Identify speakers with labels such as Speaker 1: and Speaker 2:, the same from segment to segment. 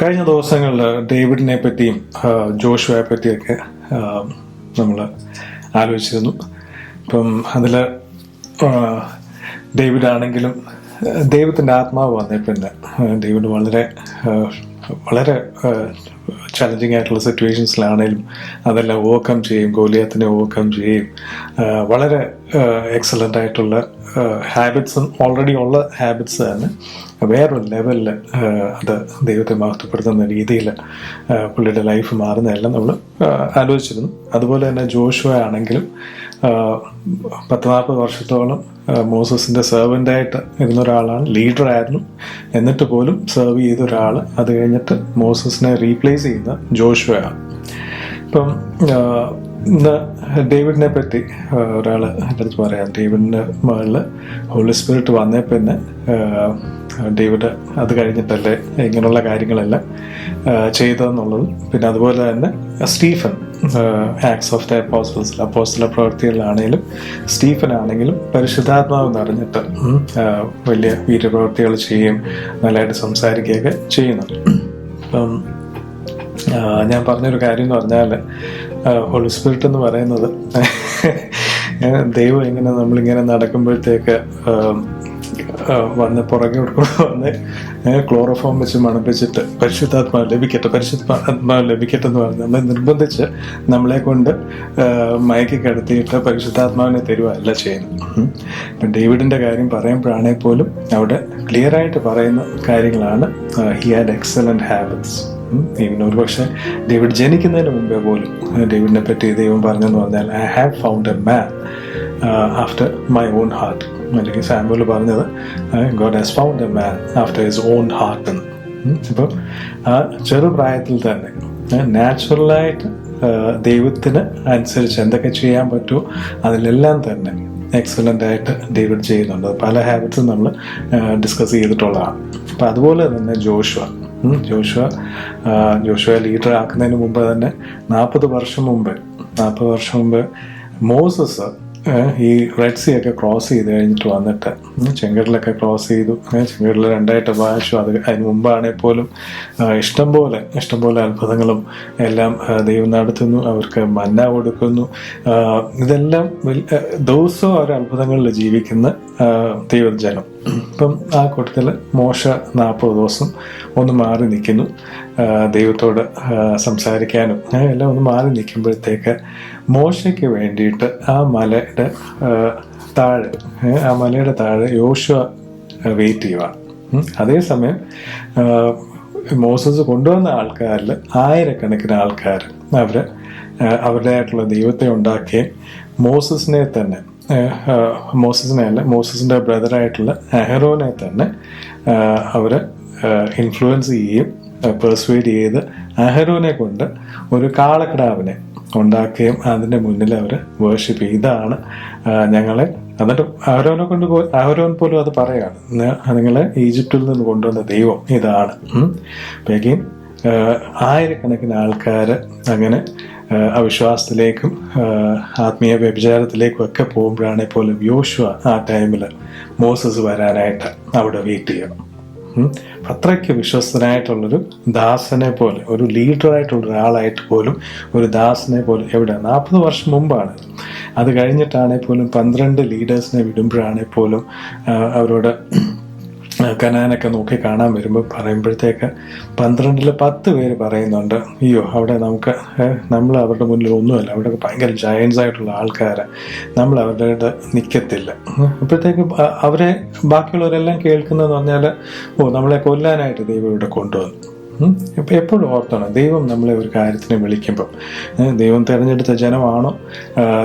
Speaker 1: കഴിഞ്ഞ ദിവസങ്ങളിൽ ഡേവിഡിനെ പറ്റിയും ജോഷുവയെ പറ്റിയൊക്കെ നമ്മൾ ആലോചിച്ചിരുന്നു. ഇപ്പം അതിൽ ഡേവിഡ് ആണെങ്കിലും ദൈവത്തിന്റെ ആത്മാവ് വന്നേ പിന്നെ ഡേവിഡ് വളരെ വളരെ ചലഞ്ചിങ് ആയിട്ടുള്ള സിറ്റുവേഷൻസിലാണേലും അതെല്ലാം ഓവർകം ചെയ്യും ഗോലിയത്തിനെ ഓവർകം ചെയ്യും. വളരെ എക്സലന്റ് ആയിട്ടുള്ള ഹാബിറ്റ്സും ഓൾറെഡി ഉള്ള ഹാബിറ്റ്സ് തന്നെ. വേറൊരു ലെവലിൽ അത് ദൈവത്തെ മഹത്വപ്പെടുത്തുന്ന രീതിയിൽ പുള്ളിയുടെ ലൈഫ് മാറുന്നതെല്ലാം നമ്മൾ ആലോചിച്ചിരുന്നു. അതുപോലെ തന്നെ ജോഷുവ ആണെങ്കിലും പത്ത് നാൽപ്പത് വർഷത്തോളം മോസസിന്റെ സെർവന്റായിട്ട് ഇരുന്ന ഒരാളാണ് ലീഡറായിരുന്നു എന്നിട്ട് പോലും സെർവ് ചെയ്ത ഒരാൾ അത് കഴിഞ്ഞിട്ട് മോസസിനെ റീപ്ലേസ് ചെയ്യുന്ന ജോഷുവയാണ് ഇപ്പം ഇന്ന് ഡേവിഡിനെ പറ്റി ഒരാൾ എന്റെ അടുത്ത് പറയാം. ഡേവിഡിന്റെ മുകളിൽ ഹോളി സ്പിരിറ്റ് വന്നേ പിന്നെ ഡേവിഡ് അത് കഴിഞ്ഞിട്ടല്ലേ ഇങ്ങനെയുള്ള കാര്യങ്ങളെല്ലാം ചെയ്തതെന്നുള്ളത്. പിന്നെ അതുപോലെ തന്നെ Stephen acts of the apostles അപ്പോസ്റ്റല പ്രവൃത്തികളിലാണെങ്കിലും സ്റ്റീഫൻ ആണെങ്കിലും പരിശുദ്ധാത്മാവ് നിറഞ്ഞിട്ട് വലിയ വീരപ്രവൃത്തികൾ ചെയ്യും നല്ലതായിട്ട് സംസാരിക്കുകയൊക്കെ ചെയ്യുന്നുണ്ട്. അപ്പം ഞാൻ പറഞ്ഞൊരു കാര്യം എന്ന് പറഞ്ഞാൽ ഹോളി സ്പിരിറ്റ് എന്ന് പറയുന്നത് ദൈവം ഇങ്ങനെ നമ്മളിങ്ങനെ നടക്കുമ്പോഴത്തേക്ക് വന്ന് പുറകെ വന്ന് ക്ലോറോഫോം വെച്ച് മണപ്പിച്ചിട്ട് പരിശുദ്ധാത്മാവ് ലഭിക്കട്ടെ പരിശുദ്ധാത്മാവ് ലഭിക്കട്ടെ എന്ന് പറഞ്ഞ് നമ്മൾ നിർബന്ധിച്ച് നമ്മളെ കൊണ്ട് മയക്കി കിടത്തിയിട്ട് പരിശുദ്ധാത്മാവിനെ തരുവല്ല ചെയ്യുന്നത്. ഉം. ഇപ്പം ഡേവിഡിന്റെ കാര്യം പറയുമ്പോഴാണെങ്കിൽ പോലും അവിടെ ക്ലിയറായിട്ട് പറയുന്ന കാര്യങ്ങളാണ് ഹി ഹാഡ് എക്സലന്റ് ഹാബിറ്റ്സ് ഒരു പക്ഷേ ഡേവിഡ് ജനിക്കുന്നതിന് മുമ്പേ പോലും ഡേവിഡിനെ പറ്റി ദൈവം പറഞ്ഞെന്ന് പറഞ്ഞാൽ I have found a man after my own heart അല്ലെങ്കിൽ സാമ്പിൾ പറഞ്ഞത് God has found a man after his own heart എന്ന്. ഇപ്പം ആ ചെറുപ്രായത്തിൽ തന്നെ നാച്ചുറലായിട്ട് ദൈവത്തിന് അനുസരിച്ച് എന്തൊക്കെ ചെയ്യാൻ പറ്റുമോ അതിലെല്ലാം തന്നെ എക്സലന്റ് ആയിട്ട് ഡേവിഡ് ചെയ്യുന്നുണ്ട്. പല ഹാബിറ്റ്സും നമ്മൾ ഡിസ്കസ് ചെയ്തിട്ടുള്ളതാണ്. അപ്പം അതുപോലെ തന്നെ ജോഷുവ ജോഷുവ ജോഷുവ ലീഡർ ആക്കുന്നതിന് മുമ്പ് തന്നെ നാൽപ്പത് വർഷം മുമ്പ് നാൽപ്പത് വർഷം മുമ്പ് മോസസ് ഈ റെഡ് സി ഒക്കെ ക്രോസ് ചെയ്ത് കഴിഞ്ഞിട്ട് വന്നിട്ട് ചെങ്കടലൊക്കെ ക്രോസ് ചെയ്തു. ചെങ്കടൽ രണ്ടായിട്ട് വായിച്ചു അത് അതിന് മുമ്പാണെങ്കിൽ പോലും ഇഷ്ടംപോലെ ഇഷ്ടംപോലെ അത്ഭുതങ്ങളും എല്ലാം ദൈവം നടത്തുന്നു അവർക്ക് മന്ന കൊടുക്കുന്നു. ഇതെല്ലാം ദിവസവും അവർ അത്ഭുതങ്ങളിൽ ജീവിക്കുന്ന ദൈവജനം. ഇപ്പം ആ കൂട്ടത്തിൽ മോശ നാൽപ്പത് ദിവസം ഒന്ന് മാറി നിൽക്കുന്നു. ദൈവത്തോട് സംസാരിക്കാനും എല്ലാം ഒന്ന് മാറി നിൽക്കുമ്പോഴത്തേക്ക് മോശയ്ക്ക് വേണ്ടിയിട്ട് ആ മലയുടെ താഴെ ആ മലയുടെ താഴെ യോശുവ വെയിറ്റ് ചെയ്യുവാണ്. അതേസമയം മോസസ് കൊണ്ടുവന്ന ആൾക്കാരിൽ ആയിരക്കണക്കിന് ആൾക്കാർ അവർ അവരുടേതായിട്ടുള്ള ദൈവത്തെ ഉണ്ടാക്കുകയും മോസസിനെ തന്നെ മോസസിനെ അല്ല മോസസിന്റെ ബ്രദറായിട്ടുള്ള അഹറോനെ തന്നെ അവർ ഇൻഫ്ലുവൻസ് ചെയ്യുകയും പെർസ്വേഡ് ചെയ്ത് അഹരോനെ കൊണ്ട് ഒരു കാളക്കിടാവിനെ ഉണ്ടാക്കുകയും അതിന്റെ മുന്നിൽ അവർ വേർഷിപ്പ് ചെയ്യും. ഇതാണ് ഞങ്ങളെ എന്നിട്ട് അഹരോനെ കൊണ്ട് അഹരോൻ പോലും അത് പറയാണ് "ന- നിങ്ങളെ ഈജിപ്തിൽ നിന്ന് കൊണ്ടുവന്ന ദൈവം ഇതാണ്. അപ്പോഴേക്കും ആയിരക്കണക്കിന് ആൾക്കാർ അങ്ങനെ അവിശ്വാസത്തിലേക്കും ആത്മീയ വ്യഭിചാരത്തിലേക്കും ഒക്കെ പോകുമ്പോഴാണെങ്കിൽ പോലും യോശുവ ആ ടൈമിൽ മോസസ് വരാനായിട്ട് അവിടെ വെയിറ്റ് ചെയ്യണം. അത്രയ്ക്ക് വിശ്വസ്തനായിട്ടുള്ളൊരു ദാസനെ പോലെ ഒരു ലീഡറായിട്ടുള്ള ഒരാളായിട്ട് പോലും ഒരു ദാസനെ പോലെ എവിടെ? നാൽപ്പത് വർഷം മുമ്പാണ്. അത് കഴിഞ്ഞിട്ടാണെങ്കിൽ പോലും പന്ത്രണ്ട് ലീഡേഴ്സിനെ വിടുമ്പോഴാണെങ്കിൽ പോലും അവരോട് കനാനൊക്കെ നോക്കി കാണാൻ വരുമ്പോൾ പറയുമ്പോഴത്തേക്ക് പന്ത്രണ്ടിൽ പത്ത് പേര് പറയുന്നുണ്ട് അയ്യോ അവിടെ നമുക്ക് നമ്മൾ അവരുടെ മുന്നിൽ ഒന്നുമല്ല അവിടെ ഭയങ്കര ജയൻസ് ആയിട്ടുള്ള ആൾക്കാരെ നമ്മൾ അവരുടെ നിൽക്കത്തില്ല. അപ്പോഴത്തേക്ക് അവരെ ബാക്കിയുള്ളവരെല്ലാം കേൾക്കുന്നതെന്ന് പറഞ്ഞാൽ ഓ നമ്മളെ കൊല്ലാനായിട്ട് ദൈവം ഇവിടെ കൊണ്ടുവന്നു. ഇപ്പൊ എപ്പോഴും ഓർത്തണം ദൈവം നമ്മളെ ഒരു കാര്യത്തിന് വിളിക്കുമ്പം. ദൈവം തിരഞ്ഞെടുത്ത ജനമാണോ?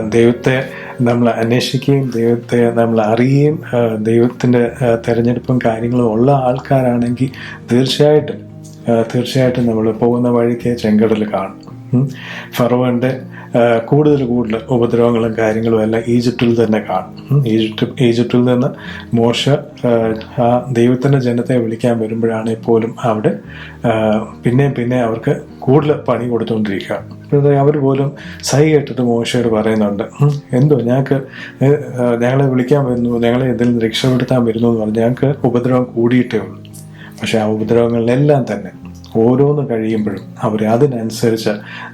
Speaker 1: ദൈവത്തെ നമ്മൾ അന്വേഷിക്കുകയും ദൈവത്തെ നമ്മൾ അറിയുകയും ദൈവത്തിന്റെ തിരഞ്ഞെടുപ്പും കാര്യങ്ങളും ഉള്ള ആൾക്കാരാണെങ്കിൽ തീർച്ചയായിട്ടും തീർച്ചയായിട്ടും നമ്മൾ പോകുന്ന വഴിക്ക് ചെങ്കടൽ കാണും. ആ, കൂടുതൽ കൂടുതൽ ഉപദ്രവങ്ങളും കാര്യങ്ങളും എല്ലാം ഈജിപ്തിൽ തന്നെ കാണും. ഈജിപ്ത് ഈജിപ്തിൽ നിന്ന് മോശ ആ, ദൈവത്തിന്റെ ജനത്തെ വിളിക്കാൻ വരുമ്പോഴാണെങ്കിൽ പോലും അവിടെ പിന്നെ പിന്നെയും പിന്നെ അവർക്ക് കൂടുതൽ പണി കൊടുത്തുകൊണ്ടിരിക്കുക. അവർ പോലും സൈ കേട്ടിട്ട് മോശയോട് പറയുന്നുണ്ട്. എന്തോ ഞങ്ങൾക്ക് ഞങ്ങളെ വിളിക്കാൻ വരുന്നു ഞങ്ങളെ ഇതിൽ നിന്ന് രക്ഷപ്പെടുത്താൻ വരുന്നു എന്ന് പറഞ്ഞു ഞങ്ങൾക്ക് ഉപദ്രവം കൂടിയിട്ടേ ഉള്ളൂ. പക്ഷെ ആ ഉപദ്രവങ്ങളിലെല്ലാം തന്നെ ഓരോന്ന് കഴിയുമ്പോഴും അവർ അതിനനുസരിച്ച്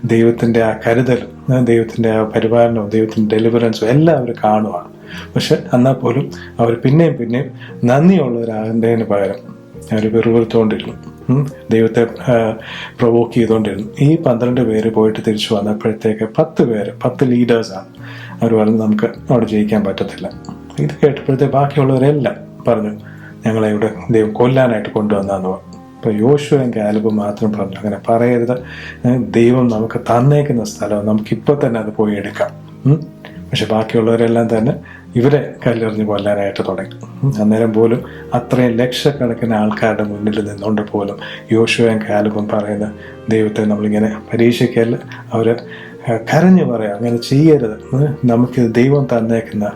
Speaker 1: ദൈവത്തിന്റെ ആ കരുതലും ആ ദൈവത്തിന്റെ ആ പരിപാലനവും ദൈവത്തിന്റെ ഡെലിവറൻസും എല്ലാം അവർ കാണുവാണ്. പക്ഷെ എന്നാൽ പോലും അവർ പിന്നെയും പിന്നെയും നന്ദിയുള്ളവരാകുന്നതിന് പകരം അവർ വെറുതെടുത്തുകൊണ്ടിരുന്നു ദൈവത്തെ പ്രൊവോക്ക് ചെയ്തുകൊണ്ടിരുന്നു. ഈ പന്ത്രണ്ട് പേര് പോയിട്ട് തിരിച്ചു വന്നപ്പോഴത്തേക്ക് പത്ത് പേര് പത്ത് ലീഡേഴ്സാണ് അവർ പറഞ്ഞു നമുക്ക് അവിടെ ജയിക്കാൻ പറ്റത്തില്ല. ഇത് കേട്ടപ്പോഴത്തെ ബാക്കിയുള്ളവരെല്ലാം പറഞ്ഞു ഞങ്ങളെ ഇവിടെ ദൈവം കൊല്ലാനായിട്ട് കൊണ്ടുവന്നാന്ന് പറഞ്ഞു. അപ്പോൾ യോശുവും കാലബും മാത്രം പറഞ്ഞു. അങ്ങനെ പറയരുത്. ദൈവം നമുക്ക് തന്നേക്കുന്ന സ്ഥലം നമുക്കിപ്പോൾ തന്നെ അത് പോയി എടുക്കാം. പക്ഷെ ബാക്കിയുള്ളവരെല്ലാം തന്നെ ഇവരെ കല്ലെറിഞ്ഞ് കൊല്ലാനായിട്ട് തുടങ്ങി. അന്നേരം പോലും അത്രയും ലക്ഷക്കണക്കിന് ആൾക്കാരുടെ മുന്നിൽ നിന്നുകൊണ്ട് പോലും യോശുവും കാലബും പറയുന്ന ദൈവത്തെ നമ്മളിങ്ങനെ പരീക്ഷിക്കല്ല. അവർ കരഞ്ഞു പറയാം അങ്ങനെ ചെയ്യരുത്. നമുക്ക് ദൈവം തന്നേക്കുന്ന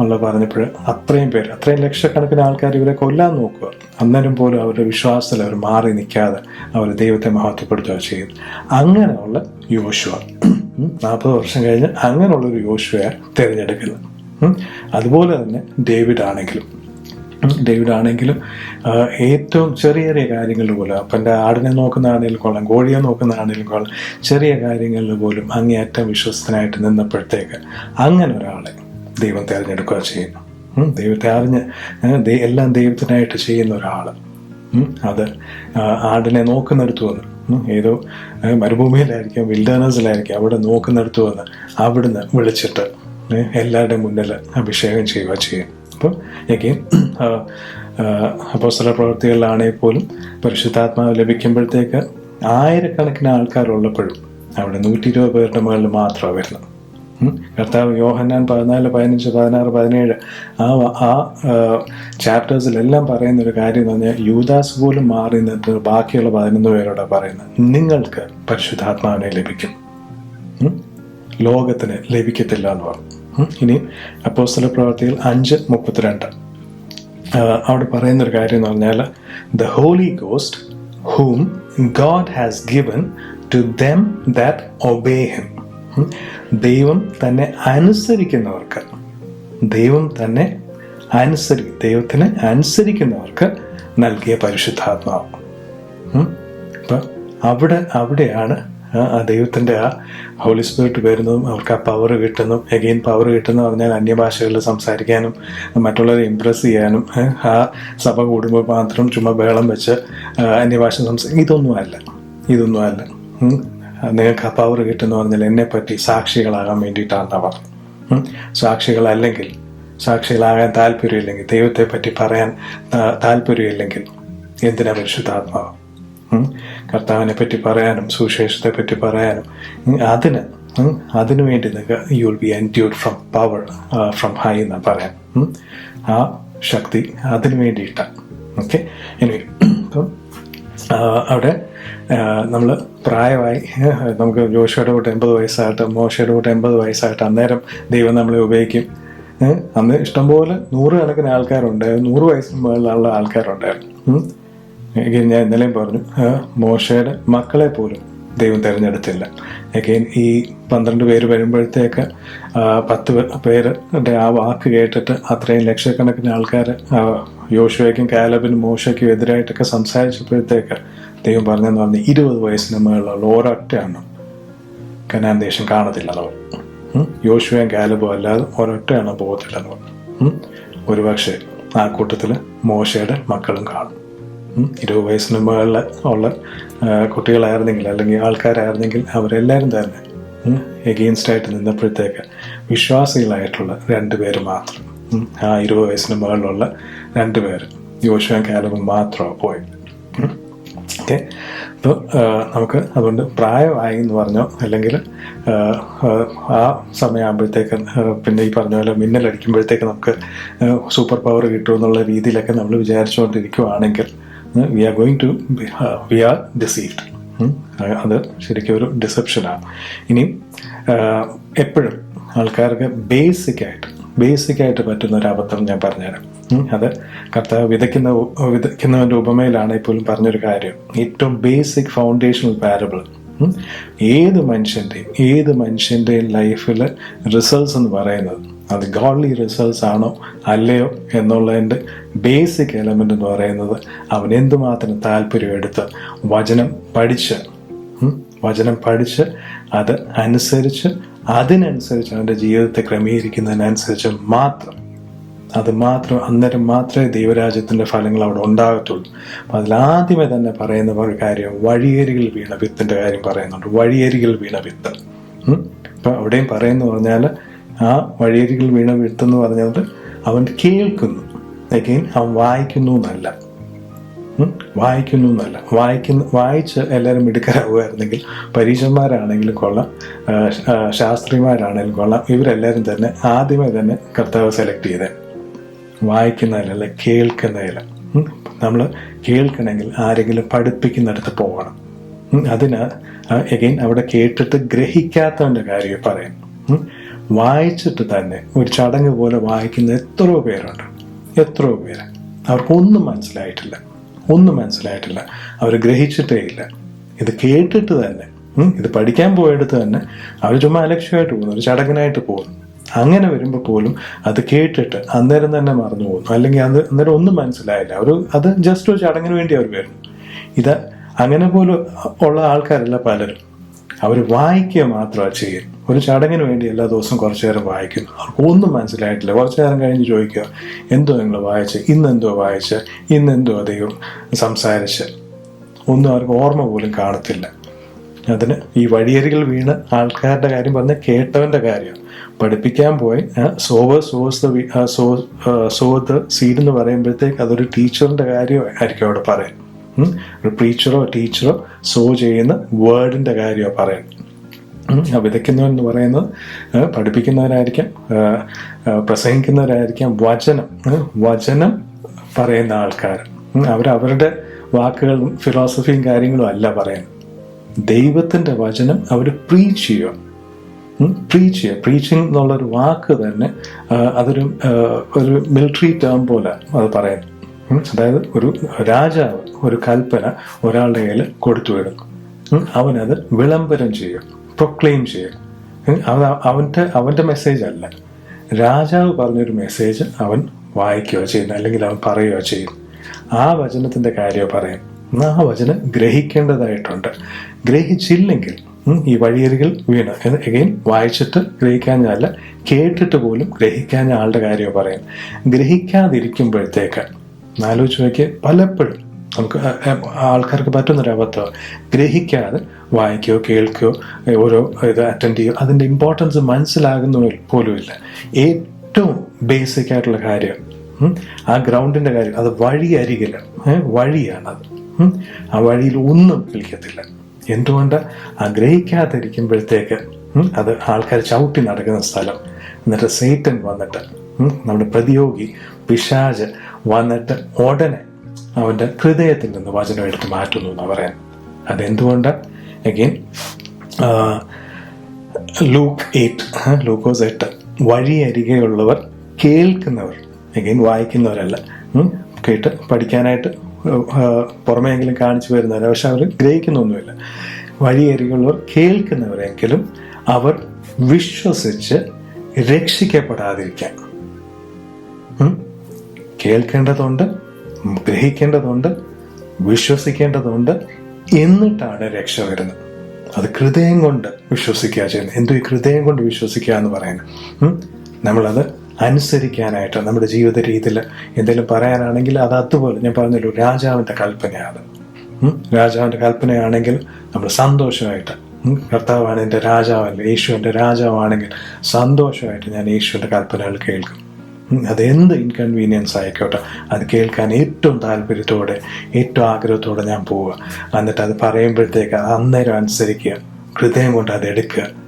Speaker 1: ഉള്ള പറഞ്ഞപ്പോൾ അത്രയും പേര് അത്രയും ലക്ഷക്കണക്കിന് ആൾക്കാർ ഇവരെ കൊല്ലാൻ നോക്കുക അന്നേരം പോലും അവരുടെ വിശ്വാസത്തിൽ അവർ മാറി നിൽക്കാതെ അവർ ദൈവത്തെ മഹത്വപ്പെടുത്തുക ചെയ്യും അങ്ങനെയുള്ള യോശുവ നാൽപ്പത് വർഷം കഴിഞ്ഞ് അങ്ങനെയുള്ളൊരു യോശുവയെ തിരഞ്ഞെടുക്കുന്നത് അതുപോലെ തന്നെ ഡേവിഡ് ആണെങ്കിലും. ഡേവിഡ് ആണെങ്കിലും ഏറ്റവും ചെറിയ ചെറിയ കാര്യങ്ങളിൽ പോലും അപ്പന്റെ ആടിനെ നോക്കുന്നതാണെങ്കിലും കൊള്ളാം കോഴിയെ നോക്കുന്നതാണെങ്കിലും കൊള്ളാം ചെറിയ കാര്യങ്ങളിൽ പോലും അങ്ങേയറ്റം വിശ്വസ്തനായിട്ട് നിന്നപ്പോഴത്തേക്ക് അങ്ങനെ ഒരാളെ ദൈവം തിരഞ്ഞെടുക്കുക ചെയ്യുന്നു. ദൈവത്തെ അറിഞ്ഞ് എല്ലാം ദൈവത്തിനായിട്ട് ചെയ്യുന്ന ഒരാൾ അത് ആടിനെ നോക്കുന്നിടത്ത് വന്ന് ഏതോ മരുഭൂമിയിലായിരിക്കും വിൽഡനസിലായിരിക്കാം അവിടെ നോക്കുന്നിടത്ത് വന്ന് അവിടുന്ന് വിളിച്ചിട്ട് എല്ലാവരുടെയും മുന്നിൽ അഭിഷേകം ചെയ്യുക ചെയ്യും അപ്പോൾ എഗെയിൻ അപ്പോസ്തല പ്രവർത്തികളിലാണെങ്കിൽ പോലും പരിശുദ്ധാത്മാവ് ലഭിക്കുമ്പോഴത്തേക്ക് ആയിരക്കണക്കിന് ആൾക്കാരുള്ളപ്പോഴും അവിടെ നൂറ്റി ഇരുപത് പേരുടെ മുകളിൽ മാത്രമാണ് വരുന്നത്. കർത്താവ് യോഹന്നാൻ പതിനാല് പതിനഞ്ച് പതിനാറ് പതിനേഴ് ആ ആ ചാപ്റ്റേഴ്സിലെല്ലാം പറയുന്ന ഒരു കാര്യം എന്ന് പറഞ്ഞാൽ യൂദാസ് പോലും മാറി നിന്നിട്ട് ബാക്കിയുള്ള പതിനൊന്ന് പേരോട് പറയുന്നത് നിങ്ങൾക്ക് പരിശുദ്ധാത്മാവിനെ ലഭിക്കും ലോകത്തിന് ലഭിക്കത്തില്ല എന്ന് പറഞ്ഞു. ഇനി അപ്പോസ്തല പ്രവർത്തികൾ അഞ്ച് മുപ്പത്തിരണ്ട്. അവിടെ പറയുന്ന ഒരു കാര്യം എന്ന് പറഞ്ഞാൽ the Holy Ghost whom God has given to them that obey him ദൈവം തന്നെ അനുസരിക്കുന്നവർക്ക് ദൈവം തന്നെ അനുസരി ദൈവത്തിന് അനുസരിക്കുന്നവർക്ക് നൽകിയ പരിശുദ്ധാത്മാവ്. അപ്പം അവിടെ അവിടെയാണ് ആ ദൈവത്തിന്റെ ആ ഹോളി സ്പിരിറ്റ് വരുന്നതും അവർക്ക് ആ പവർ കിട്ടുന്നു എഗെയിൻ പവർ കിട്ടുന്നു പറഞ്ഞാൽ അന്യഭാഷകളിൽ സംസാരിക്കാനും മറ്റുള്ളവരെ ഇമ്പ്രസ് ചെയ്യാനും ആ സഭ കൂടുമ്പോൾ മാത്രം ചുമ്മാ ബഹളം വെച്ച് അന്യഭാഷ സംസാരിക്കും. ഇതൊന്നുമല്ല. ഇതൊന്നുമല്ല. അല്ല നിങ്ങൾക്ക് ആ പവർ കിട്ടുന്നു പറഞ്ഞാൽ എന്നെ പറ്റി സാക്ഷികളാകാൻ വേണ്ടിയിട്ടാണ് അവർ. സാക്ഷികളല്ലെങ്കിൽ സാക്ഷികളാകാൻ താല്പര്യമില്ലെങ്കിൽ ദൈവത്തെ പറ്റി പറയാൻ താല്പര്യമില്ലെങ്കിൽ എന്തിനാ പരിശുദ്ധാത്മാവ്. കർത്താവിനെ പറ്റി പറയാനും സുവിശേഷത്തെ പറ്റി പറയാനും അതിന് അതിനു വേണ്ടി you will be endured from power from high എന്ന് പറയാൻ. ആ ശക്തി അതിനു വേണ്ടിയിട്ടാണ് ഓക്കെ ഇനി അപ്പം അവിടെ നമ്മൾ പ്രായമായി നമുക്ക് ജോഷിയുടെ കൂട്ട് എൺപത് വയസ്സായിട്ട് മോശയുടെ കൂട്ട് എൺപത് വയസ്സായിട്ട് അന്നേരം ദൈവം നമ്മളെ ഉപയോഗിക്കും. അന്ന് ഇഷ്ടംപോലെ നൂറുകണക്കിന് ആൾക്കാരുണ്ടായിരുന്നു നൂറ് വയസ്സിന് മുകളിലുള്ള ആൾക്കാരുണ്ടായിരുന്നു. എങ്കിൽ ഞാൻ ഇന്നലെയും പറഞ്ഞു മോശയുടെ മക്കളെ പോലും ദൈവം തിരഞ്ഞെടുത്തില്ല. എഗെയിൻ ഈ പന്ത്രണ്ട് പേര് വരുമ്പോഴത്തേക്ക് പത്ത് പേരുടെ ആ വാക്ക് കേട്ടിട്ട് അത്രയും ലക്ഷക്കണക്കിന് ആൾക്കാർ യോശുവയ്ക്കും കാലബിനും മോശയ്ക്കും എതിരായിട്ടൊക്കെ സംസാരിച്ചപ്പോഴത്തേക്ക് ദൈവം പറഞ്ഞെന്ന് പറഞ്ഞ് ഇരുപത് വയസ്സിന് മുകളിലുള്ള ഒരൊറ്റ എണ്ണം കനാൻ ദേശം കാണത്തില്ലെന്ന് യോശുവയും കാലബും അല്ലാതെ ഒരൊറ്റ എണ്ണം പോകത്തില്ലെന്ന് ഒരുപക്ഷെ ആ കൂട്ടത്തിൽ മോശയുടെ മക്കളും കാണും. ഇരുപത് വയസ്സിന് മുകളിൽ ഉള്ള കുട്ടികളായിരുന്നെങ്കിൽ അല്ലെങ്കിൽ ആൾക്കാരായിരുന്നെങ്കിൽ അവരെല്ലാവരും തന്നെ എഗെയിൻസ്റ്റ് ആയിട്ട് നിന്നപ്പോഴത്തേക്ക് വിശ്വാസികളായിട്ടുള്ള രണ്ട് പേര് മാത്രം. ആ ഇരുപത് വയസ്സിന് മുകളിലുള്ള രണ്ട് പേര് യോശുവൻ കാലവും മാത്രമാണ് പോയത്. ഓക്കെ അപ്പോൾ നമുക്ക് അതുകൊണ്ട് പ്രായമായി എന്ന് പറഞ്ഞോ അല്ലെങ്കിൽ ആ, സമയമാകുമ്പോഴത്തേക്ക് പിന്നെ ഈ പറഞ്ഞ പോലെ മിന്നലടിക്കുമ്പോഴത്തേക്ക് നമുക്ക് സൂപ്പർ പവർ കിട്ടുമെന്നുള്ള രീതിയിലൊക്കെ നമ്മൾ വിചാരിച്ചുകൊണ്ടിരിക്കുവാണെങ്കിൽ we are going to we are deceived അത് ശരിക്കും ഒരു ഡിസെപ്ഷനാണ് ഇനിയും എപ്പോഴും ആൾക്കാർക്ക് ബേസിക്കായിട്ട് ബേസിക്കായിട്ട് പറ്റുന്ന ഒരു അബദ്ധം ഞാൻ പറഞ്ഞുതരാം. അത് കർത്താവ് വിതയ്ക്കുന്ന വിതയ്ക്കുന്നവന്റെ ഉപമയിലാണ് ഇപ്പോഴും പറഞ്ഞൊരു കാര്യം. ഏറ്റവും ബേസിക് ഫൗണ്ടേഷണൽ പാരബിൾ. ഏത് മനുഷ്യന്റെയും ഏത് മനുഷ്യന്റെയും ലൈഫിൽ റിസൾട്ട്സ് എന്ന് പറയുന്നത്? അത് ഗോഡ്ലി റിസൾട്ട്സ് ആണോ അല്ലയോ എന്നുള്ളതിന്റെ ബേസിക് എലമെന്റ് എന്ന് പറയുന്നത് അവൻ എന്തുമാത്രം താല്പര്യമെടുത്ത് വചനം പഠിച്ച് വചനം പഠിച്ച് അത് അനുസരിച്ച് അതിനനുസരിച്ച് അവന്റെ ജീവിതത്തെ ക്രമീകരിക്കുന്നതിനനുസരിച്ച് മാത്രം അത് മാത്രം അന്നേരം മാത്രമേ ദൈവരാജ്യത്തിന്റെ ഫലങ്ങൾ അവിടെ ഉണ്ടാകത്തുള്ളൂ. അപ്പം അതിലാദ്യമേ തന്നെ പറയുന്ന ഒരു കാര്യം വഴിയരികിൽ വീണ വിത്തിന്റെ കാര്യം പറയുന്നുണ്ട്. വഴിയരികിൽ വീണ വിത്ത്. ഇപ്പം അവിടെയും പറയുന്നു പറഞ്ഞാൽ ആ വഴിയരികിൽ വീണ വിത്ത് എന്ന് പറഞ്ഞത് അവൻ കേൾക്കുന്നു. അഗെയിൻ അവൻ വായിക്കുന്നു എന്നല്ല. വായിക്കുന്നു എന്നല്ല. വായിക്കുന്ന വായിച്ച് എല്ലാവരും മിടുക്കരാകുമായിരുന്നെങ്കിൽ പരീക്ഷന്മാരാണെങ്കിലും കൊള്ളാം ശാസ്ത്രിമാരാണെങ്കിലും കൊള്ളാം. ഇവരെല്ലാവരും തന്നെ ആദ്യമേ തന്നെ കർത്താവ് സെലക്ട് ചെയ്തേ. വായിക്കുന്നതിലല്ല കേൾക്കുന്നതിൽ നമ്മൾ കേൾക്കണമെങ്കിൽ ആരെങ്കിലും പഠിപ്പിക്കുന്നിടത്ത് പോകണം. അതിന് എഗെയിൻ അവിടെ കേട്ടിട്ട് ഗ്രഹിക്കാത്തവന്റെ കാര്യം പറയുന്നു വായിച്ചിട്ട് തന്നെ ഒരു ചടങ്ങ് പോലെ വായിക്കുന്ന എത്രയോ പേരുണ്ട്. എത്രയോ പേര്. അവർക്കൊന്നും മനസ്സിലായിട്ടില്ല. ഒന്നും മനസ്സിലായിട്ടില്ല. അവർ ഗ്രഹിച്ചിട്ടേ ഇല്ല. ഇത് കേട്ടിട്ട് തന്നെ ഇത് പഠിക്കാൻ പോയെടുത്ത് തന്നെ അവർ ചുമ്മാ അലക്ഷ്യമായിട്ട് പോകുന്നു ഒരു ചടങ്ങിനായിട്ട് പോകുന്നു. അങ്ങനെ വരുമ്പോൾ പോലും അത് കേട്ടിട്ട് അന്നേരം തന്നെ മറന്നു പോകുന്നു അല്ലെങ്കിൽ അത് അന്നേരം ഒന്നും മനസ്സിലായില്ല. ഒരു അത് ജസ്റ്റ് ഒരു ചടങ്ങിന് വേണ്ടി അവർ വരുന്നു ഇത് അങ്ങനെ പോലും ഉള്ള ആൾക്കാരല്ല പലരും. അവർ വായിക്കുക മാത്രമാണ് ചെയ്യുക. ഒരു ചടങ്ങിന് വേണ്ടി എല്ലാ ദിവസവും കുറച്ചു നേരം വായിക്കുന്നു. അവർക്ക് ഒന്നും മനസ്സിലായിട്ടില്ല. കുറച്ചു നേരം കഴിഞ്ഞ് ചോദിക്കുക എന്തോ നിങ്ങൾ വായിച്ച്? ഇന്നെന്തോ വായിച്ച്? ഇന്നെന്തോ അധികം സംസാരിച്ച്? ഒന്നും അവർക്ക് ഓർമ്മ പോലും കാണത്തില്ല. അതിന് ഈ വഴിയരികൾ വീണ് ആൾക്കാരുടെ കാര്യം പറഞ്ഞ കേട്ടവന്റെ കാര്യം പഠിപ്പിക്കാൻ പോയി. Sower sows so so the seed എന്ന് പറയുമ്പോഴത്തേക്ക് അതൊരു ടീച്ചറിന്റെ കാര്യം ആയിരിക്കും അവിടെ പറയാൻ. ഒരു പ്രീച്ചറോ ടീച്ചറോ സോ ചെയ്യുന്ന കാര്യമാണ് പറയാൻ. വിതയ്ക്കുന്നവൻ എന്ന് പറയുന്നത് പഠിപ്പിക്കുന്നവരായിരിക്കാം പ്രസംഗിക്കുന്നവരായിരിക്കാം വചനം വചനം പറയുന്ന ആൾക്കാർ. അവരവരുടെ വാക്കുകളും ഫിലോസഫിയും കാര്യങ്ങളും അല്ല പറയുന്നത് ദൈവത്തിന്റെ വചനം അവർ പ്രീച്ച് ചെയ്യുക പ്രീച്ച് ചെയ്യുക. പ്രീച്ചിങ് എന്നുള്ളൊരു വാക്ക് തന്നെ അതൊരു ഒരു മിലിറ്ററി ടേം പോലെ അത് പറയുന്നു അതായത് ഒരു രാജാവ് ഒരു കൽപ്പന ഒരാളുടെ കയ്യിൽ കൊടുത്തു വിടും. അവനത് വിളംബരം ചെയ്യും പ്രൊക്ലെയിം ചെയ്യും. അത് അവന്റെ അവന്റെ മെസ്സേജ് അല്ല. രാജാവ് പറഞ്ഞൊരു മെസ്സേജ് അവൻ വായിക്കുകയോ ചെയ്യുന്നു അല്ലെങ്കിൽ അവൻ പറയുകയോ ചെയ്യും ആ വചനത്തിന്റെ കാര്യമോ പറയും ആ വചനം ഗ്രഹിക്കേണ്ടതായിട്ടുണ്ട്. ഗ്രഹിച്ചില്ലെങ്കിൽ ഈ വഴിയരികൾ വീണ്. എഗെയിൻ വായിച്ചിട്ട് ഗ്രഹിക്കാഞ്ഞല്ല കേട്ടിട്ട് പോലും ഗ്രഹിക്കാഞ്ഞ ആളുടെ കാര്യം പറയും ഗ്രഹിക്കാതിരിക്കുമ്പോഴത്തേക്ക് ആലോചിച്ച് നോക്കിയ പലപ്പോഴും നമുക്ക് ആൾക്കാർക്ക് പറ്റുന്നൊരു ഗ്രഹിക്കാതെ വായിക്കുകയോ കേൾക്കുകയോ ഓരോ ഇത് അറ്റൻഡ് ചെയ്യുകയോ അതിന്റെ ഇമ്പോർട്ടൻസ് മനസ്സിലാകുന്ന പോലുമില്ല. ഏറ്റവും ബേസിക് ആയിട്ടുള്ള കാര്യം ആ ഗ്രൗണ്ടിന്റെ കാര്യം അത് വഴി അരികില്ല വഴിയാണത്. ആ വഴിയിൽ ഒന്നും കളിക്കത്തില്ല എന്തുകൊണ്ട് ആഗ്രഹിക്കാതിരിക്കുമ്പോഴത്തേക്ക് അത് ആൾക്കാർ ചവിട്ടി നടക്കുന്ന സ്ഥലം. എന്നിട്ട് സേറ്റൻ വന്നിട്ട് നമ്മുടെ പ്രതിയോഗി പിശാജ് വന്നിട്ട് ഉടനെ അവന്റെ ഹൃദയത്തിൽ നിന്ന് വചനം എടുത്ത് മാറ്റുന്നു എന്ന് പറയാൻ. അതെന്തുകൊണ്ട്? അഗെയിൻ ലൂക്ക് എയ്റ്റ് ലൂക്കോസ് എട്ട് വഴിയരികെയുള്ളവർ കേൾക്കുന്നവർ അഗെയിൻ വായിക്കുന്നവരല്ല കേട്ട് പഠിക്കാനായിട്ട് പുറമെയെങ്കിലും കാണിച്ചു വരുന്നവരെ പക്ഷെ അവർ ഗ്രഹിക്കുന്നൊന്നുമില്ല. വഴിയേറിയുള്ളവർ കേൾക്കുന്നവരെങ്കിലും അവർ വിശ്വസിച്ച് രക്ഷിക്കപ്പെടാതിരിക്കാൻ. കേൾക്കേണ്ടതുണ്ട് ഗ്രഹിക്കേണ്ടതുണ്ട് വിശ്വസിക്കേണ്ടതുണ്ട് എന്നിട്ടാണ് രക്ഷ വരുന്നത്. അത് ഹൃദയം കൊണ്ട് വിശ്വസിക്കുക ചെയ്യുന്നത്. എന്തോ ഈ ഹൃദയം കൊണ്ട് വിശ്വസിക്കുക എന്ന് പറയുന്നത്? നമ്മളത് അനുസരിക്കാനായിട്ട് നമ്മുടെ ജീവിത രീതിയിൽ എന്തെങ്കിലും പറയാനാണെങ്കിൽ അത് അതുപോലെ ഞാൻ പറഞ്ഞല്ലോ രാജാവിന്റെ കൽപ്പനയാണ്? രാജാവിന്റെ കൽപ്പനയാണെങ്കിൽ നമ്മൾ സന്തോഷമായിട്ട് കർത്താവാണ് എന്റെ രാജാവല്ല യേശു എന്റെ രാജാവാണെങ്കിൽ സന്തോഷമായിട്ട് ഞാൻ യേശുവിന്റെ കൽപ്പനകൾ കേൾക്കും. അതെന്ത് ഇൻകൺവീനിയൻസ് ആയിക്കോട്ടെ അത് കേൾക്കാൻ ഏറ്റവും താല്പര്യത്തോടെ ഏറ്റവും ആഗ്രഹത്തോടെ ഞാൻ പോവുക. എന്നിട്ട് അത് പറയുമ്പോഴത്തേക്ക് അന്നേരം അനുസരിക്കുക ഹൃദയം കൊണ്ട് അത് എടുക്കുക.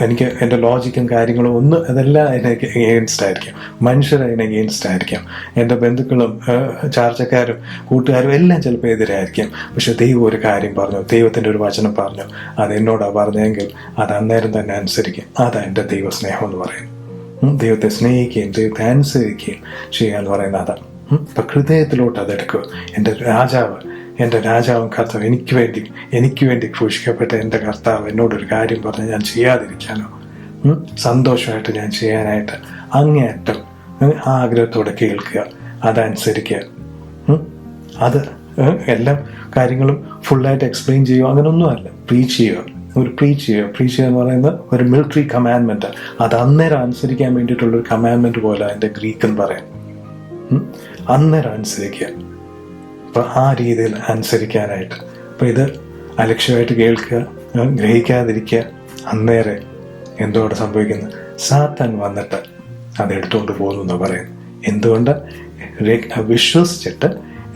Speaker 1: എനിക്ക് എന്റെ ലോജിക്കും കാര്യങ്ങളും ഒന്ന് അതെല്ലാം അതിനെ എഗെയിൻസ്റ്റ് ആയിരിക്കും. മനുഷ്യർ അതിനെ എഗെയിൻസ്റ്റ് ആയിരിക്കും. എന്റെ ബന്ധുക്കളും ചാർച്ചക്കാരും കൂട്ടുകാരും എല്ലാം ചിലപ്പോൾ എതിരായിരിക്കും. പക്ഷെ ദൈവം ഒരു കാര്യം പറഞ്ഞു ദൈവത്തിന്റെ ഒരു വചനം പറഞ്ഞു. അത് എന്നോടാണ് പറഞ്ഞെങ്കിൽ അത് അന്നേരം തന്നെ അനുസരിക്കും. അതാ എന്റെ ദൈവസ്നേഹം എന്ന് പറയുന്നത്. ദൈവത്തെ സ്നേഹിക്കുകയും ദൈവത്തെ അനുസരിക്കുകയും ചെയ്യുക എന്ന് പറയുന്നത് അതാണ് അപ്പം ഹൃദയത്തിലോട്ട് അതെടുക്കുക. എന്റെ രാജാവ് എന്റെ രാജാവും കർത്താവ് എനിക്ക് വേണ്ടി എനിക്ക് വേണ്ടി ക്രൂശിക്കപ്പെട്ട എന്റെ കർത്താവ് എന്നോടൊരു കാര്യം പറഞ്ഞ് ഞാൻ ചെയ്യാതിരിക്കാനോ? സന്തോഷമായിട്ട് ഞാൻ ചെയ്യാനായിട്ട് അങ്ങേയറ്റം ആഗ്രഹത്തോടെ കേൾക്കുക അതനുസരിക്കുക. അത് എല്ലാ കാര്യങ്ങളും ഫുള്ളായിട്ട് എക്സ്പ്ലെയിൻ ചെയ്യുക അങ്ങനെയൊന്നുമല്ല പ്രീച്ച് ചെയ്യുക. ഒരു പ്രീച്ച് ചെയ്യുക. പ്രീച്ച് ചെയ്യുക എന്ന് പറയുന്നത് ഒരു മിലിറ്ററി കമാൻഡ്മെന്റ് അത് അന്നേരം അനുസരിക്കാൻ വേണ്ടിയിട്ടുള്ളൊരു ഒരു കമാൻഡ്മെന്റ് പോലെ അതിന്റെ ഗ്രീക്ക് എന്ന് പറയാം അന്നേരം അനുസരിക്കുക. അപ്പൊ ആ രീതിയിൽ അനുസരിക്കാനായിട്ട്. അപ്പൊ ഇത് അലക്ഷ്യമായിട്ട് കേൾക്കുക ഗ്രഹിക്കാതിരിക്കുക അന്നേരെ എന്തോടെ സംഭവിക്കുന്നത് സാത്താൻ വന്നിട്ട് അത് എടുത്തുകൊണ്ട് പോകുന്നു എന്ന് പറയുന്നു എന്തുകൊണ്ട് വിശ്വസിച്ചിട്ട്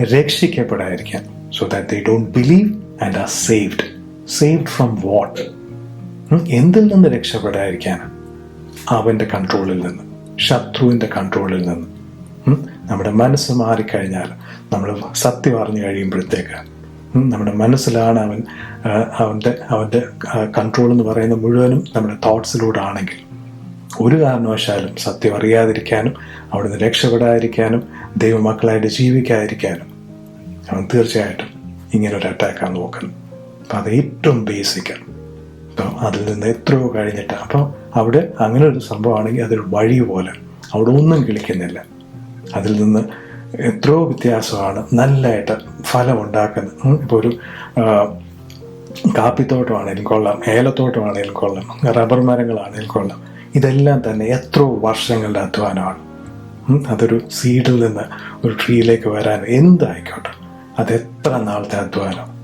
Speaker 1: രക്ഷിക്കപ്പെടാതിരിക്കാൻ. So that they don't believe and are saved saved from what എന്തിൽ നിന്ന് രക്ഷപ്പെടാതിരിക്കാൻ അവന്റെ കൺട്രോളിൽ നിന്ന് ശത്രുവിന്റെ കൺട്രോളിൽ നിന്ന്. നമ്മുടെ മനസ്സ് മാറിക്കഴിഞ്ഞാൽ നമ്മൾ സത്യം അറിഞ്ഞു കഴിയുമ്പോഴത്തേക്ക് നമ്മുടെ മനസ്സിലാണ് അവൻ അവന്റെ അവന്റെ കൺട്രോൾ എന്ന് പറയുന്ന മുഴുവനും നമ്മുടെ തോട്ട്സിലൂടെ ആണെങ്കിൽ ഒരു കാരണവശാലും സത്യം അറിയാതിരിക്കാനും അവിടെ അവിടുന്ന് രക്ഷപ്പെടാതിരിക്കാനും ദൈവമക്കളായിട്ട് ജീവിക്കാതിരിക്കാനും അവൻ തീർച്ചയായിട്ടും ഇങ്ങനെ ഒരു അറ്റാക്കാണ് നോക്കുന്നത്. അപ്പം അത് ഏറ്റവും ബേസിക്കാണ് അപ്പം അതിൽ നിന്ന് എത്രയോ കഴിഞ്ഞിട്ട് അപ്പോൾ അവിടെ അങ്ങനെ ഒരു സംഭവമാണെങ്കിൽ അതൊരു വഴി പോലെ അവിടെ ഒന്നും കിളിക്കുന്നില്ല. അതിൽ നിന്ന് എത്രയോ വ്യത്യാസമാണ് നല്ലതായിട്ട് ഫലമുണ്ടാക്കുന്നത്. ഇപ്പോൾ ഒരു കാപ്പിത്തോട്ടമാണെങ്കിലും കൊള്ളാം ഏലത്തോട്ടമാണെങ്കിലും കൊള്ളാം റബ്ബർ മരങ്ങളാണെങ്കിലും കൊള്ളാം. ഇതെല്ലാം തന്നെ എത്രയോ വർഷങ്ങളുടെ അധ്വാനമാണ്. അതൊരു സീഡിൽ നിന്ന് ഒരു ട്രീയിലേക്ക് വരാൻ എന്തായിക്കോട്ടെ? അത് എത്ര നാളത്തെ അധ്വാനം?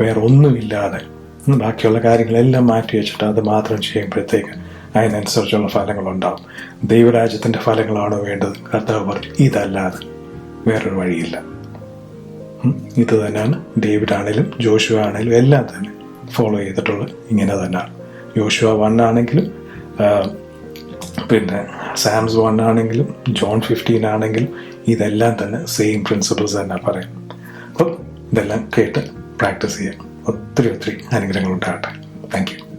Speaker 1: വേറെ ഒന്നുമില്ലാതെ. ബാക്കിയുള്ള കാര്യങ്ങളെല്ലാം മാറ്റി വെച്ചിട്ട് അത് മാത്രം ചെയ്യുമ്പോഴത്തേക്ക് അതിനനുസരിച്ചുള്ള ഫലങ്ങളുണ്ടാവും. ദൈവരാജ്യത്തിന്റെ ഫലങ്ങളാണ് വേണ്ടത്? കർത്താവ് പറഞ്ഞു ഇതല്ലാതെ വേറൊരു വഴിയില്ല. ഇത് തന്നെയാണ്. ഡേവിഡ് ആണെങ്കിലും ജോഷുവ ആണെങ്കിലും എല്ലാം തന്നെ ഫോളോ ചെയ്തിട്ടുള്ളത് ഇങ്ങനെ തന്നെയാണ്. ജോഷുവ വൺ ആണെങ്കിലും പിന്നെ സാംസ് വൺ ആണെങ്കിലും ജോൺ ഫിഫ്റ്റീൻ ആണെങ്കിലും ഇതെല്ലാം തന്നെ സെയിം പ്രിൻസിപ്പിൾസ് തന്നെ പറയും. അപ്പം ഇതെല്ലാം കേട്ട് പ്രാക്ടീസ് ചെയ്യാം. ഒത്തിരി ഒത്തിരി അനുഗ്രഹങ്ങൾ ഉണ്ടാകട്ടെ താങ്ക് യു